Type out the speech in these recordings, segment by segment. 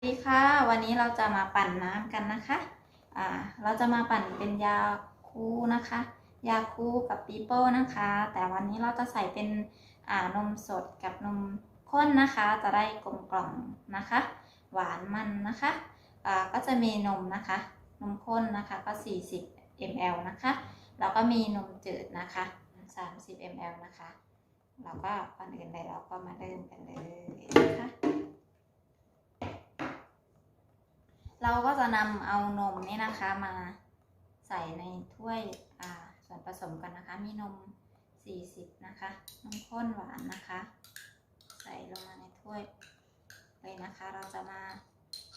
สวัสดีค่ะวันนี้เราจะมาปั่นน้ำกันนะคะอ่าเราจะมาปั่นเป็นยาคูนะคะ ยาคูกับปีโป้นะคะ แต่วันนี้เราจะใส่เป็นอ่านมสดกับนมข้นนะคะ จะได้กลมกล่อมนะคะ หวานมันนะคะอ่าก็จะมีนมนะคะ นมข้นนะคะก็ 40 ml นะคะแล้วก็มีนมจืดนะคะ 30 ml นะคะเราก็ก่อนอื่นเลยเราก็มาเริ่มกันเลยนะคะ เราก็จะนำเอานมนี่นะคะมาใส่ในถ้วยส่วนผสมกันนะคะ มีนม 40 นะคะ นมข้นหวานนะคะ ใส่ลงมาในถ้วยเลยนะคะ เราจะมา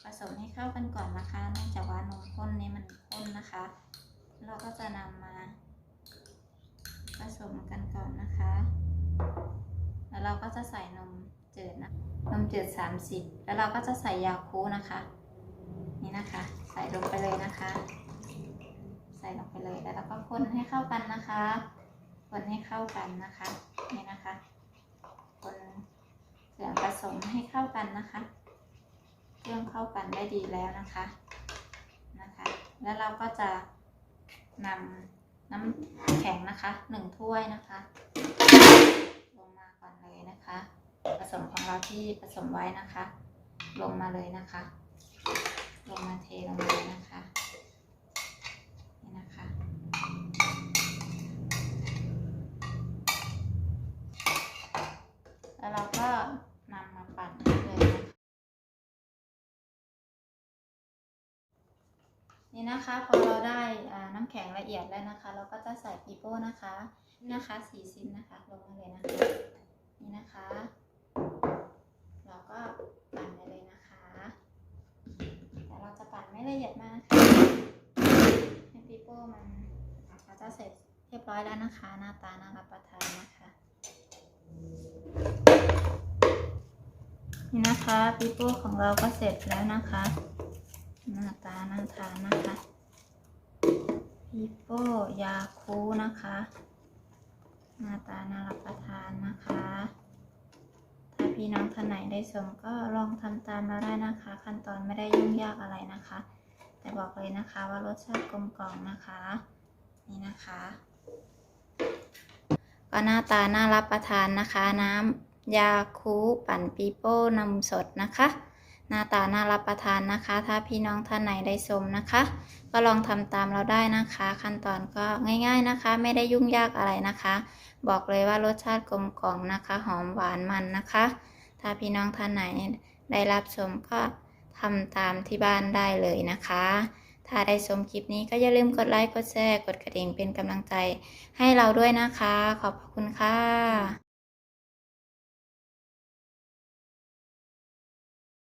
ผสมให้เข้ากันก่อนนะคะเนื่องจากว่านมข้นนี้มันข้นนะคะ เราก็จะนำมาผสมกันก่อนนะคะ แล้วเราก็จะใส่นมจืดนะนมจืด30 แล้วเราก็จะใส่ยาคูนะคะ นี่นะคะ ใส่ลงไปเลยนะคะ ใส่ลงไปเลยแล้วเราก็คนให้เข้ากันนะคะ คนให้เข้ากันนะคะนี่นะคะ คนเครื่องผสมให้เข้ากันนะคะ เครื่องเข้ากันได้ดีแล้วนะคะนะคะ แล้วเราก็จะนำน้ำแข็งนะคะหนึ่งถ้วยนะคะ ลงมาก่อนเลยนะคะ ผสมของเราที่ผสมไว้นะคะ ลงมาเลยนะคะ นี่นะคะพอเราได้น้ำแข็งละเอียดแล้วนะคะ เราก็จะใส่ปีโป้นะคะนะคะสี่ซิมนะคะลงมาเลยนะคะนี่นะคะ เราก็ปั่นไปเลยนะคะแต่เราจะปั่นไม่ละเอียดมากนะคะให้ปีโป้มันเราจะเสร็จเรียบร้อยแล้วนะคะ หน้าตาน่ารับประทานนะคะ นี่นะคะปีโป้ของเราก็เสร็จแล้วนะคะ หน้าตาน่าทานนะคะปีโป้ยาคูนะคะ หน้าตาน่ารับประทานนะคะ ถ้าพี่น้องท่านไหนได้ชมก็ลองทำตามเราได้นะคะ ขั้นตอนไม่ได้ยุ่งยากอะไรนะคะ แต่บอกเลยนะคะว่ารสชาติกลมกล่อมนะคะ นี่นะคะ ก็หน้าตาน่ารับประทานนะคะ น้ำยาคูปั่นปีโป้นมสดนะคะ หน้าตาน่ารับประทานนะคะ ถ้าพี่น้องท่านไหนได้ชมนะคะ ก็ลองทำตามเราได้นะคะ ขั้นตอนก็ง่าย ๆนะคะ ไม่ได้ยุ่งยากอะไรนะคะ บอกเลยว่ารสชาติกลมกล่อมนะคะ หอมหวานมันนะคะ ถ้าพี่น้องท่านไหนได้รับชมก็ทำตามที่บ้านได้เลยนะคะ ถ้าได้ชมคลิปนี้ก็อย่าลืมกดไลค์ กดแชร์ กดกระดิ่งเป็นกำลังใจให้เราด้วยนะคะ ขอบคุณค่ะ